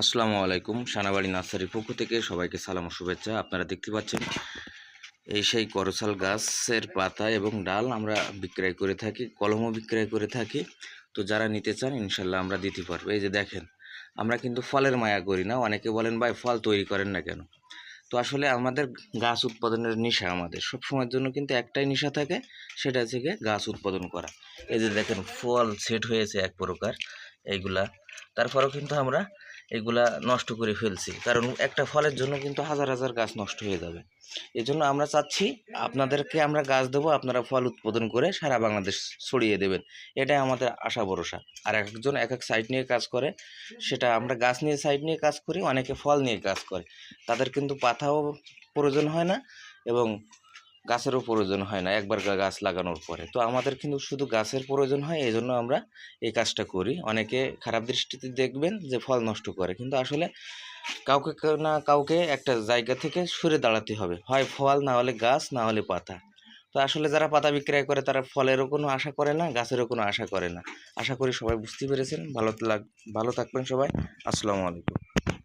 আসসালামু আলাইকুম, সানাবাড়ি নার্সারির পক্ষ থেকে সবাইকে সালাম শুভেচ্ছা। আপনারা দেখতে পাচ্ছেন এই সেই করসাল গাছের পাতা এবং ডাল আমরা বিক্রয় করে থাকি, কলমও বিক্রয় করে থাকি। তো যারা নিতে চান, ইনশাল্লাহ আমরা দিতে পারব। এই যে দেখেন, আমরা কিন্তু ফলের মায়া করি না, অনেকে বলেন, ভাই, ফল তৈরি করেন না কেন? তো আসলে আমাদের গাছ উৎপাদনের নেশা আমাদের। সব সময়ের জন্য কিন্তু একটাই নেশা থাকে, সেটা হচ্ছে গিয়ে গাছ উৎপাদন করা। এই যে দেখেন, ফল সেট হয়েছে এক প্রকার, এইগুলা। তারপরেও কিন্তু আমরা এগুলা নষ্ট করে ফেলছি। কারণ একটা ফলের জন্য কিন্তু হাজার হাজার গাছ নষ্ট হয়ে যাবে। এই জন্য আমরা চাচ্ছি আপনাদেরকে আমরা গাছ দেবো, আপনারা ফল উৎপাদন করে সারা বাংলাদেশ ছড়িয়ে দেবেন। এটাই আমাদের আশা, ভরসা। আর এক একজন এক এক সাইড নিয়ে কাজ করে, সেটা আমরা গাছ নিয়ে সাইড নিয়ে কাজ করি, অনেকে ফল নিয়ে কাজ করে। তাদের কিন্তু পাতাও প্রয়োজন হয় না এবং গাছেরও প্রয়োজন হয় না, একবার গাছ লাগানোর পরে। তো আমাদের কিন্তু শুধু গাছের প্রয়োজন হয় এই জন্য আমরা এই কাজটা করি। অনেকে খারাপ দৃষ্টিতে দেখবেন যে ফল নষ্ট করে, কিন্তু আসলে কাউকে কেউ না কাউকে একটা জায়গা থেকে সরে দাঁড়াতে হবে। হয় ফল, না হলে গাছ, না হলে পাতা। তো আসলে যারা পাতা বিক্রয় করে, তারা ফলেরও কোনো আশা করে না, গাছেরও কোনো আশা করে না। আশা করি সবাই বুঝতে পেরেছেন। ভালো লাগ, ভালো থাকবেন সবাই। আসসালামু আলাইকুম।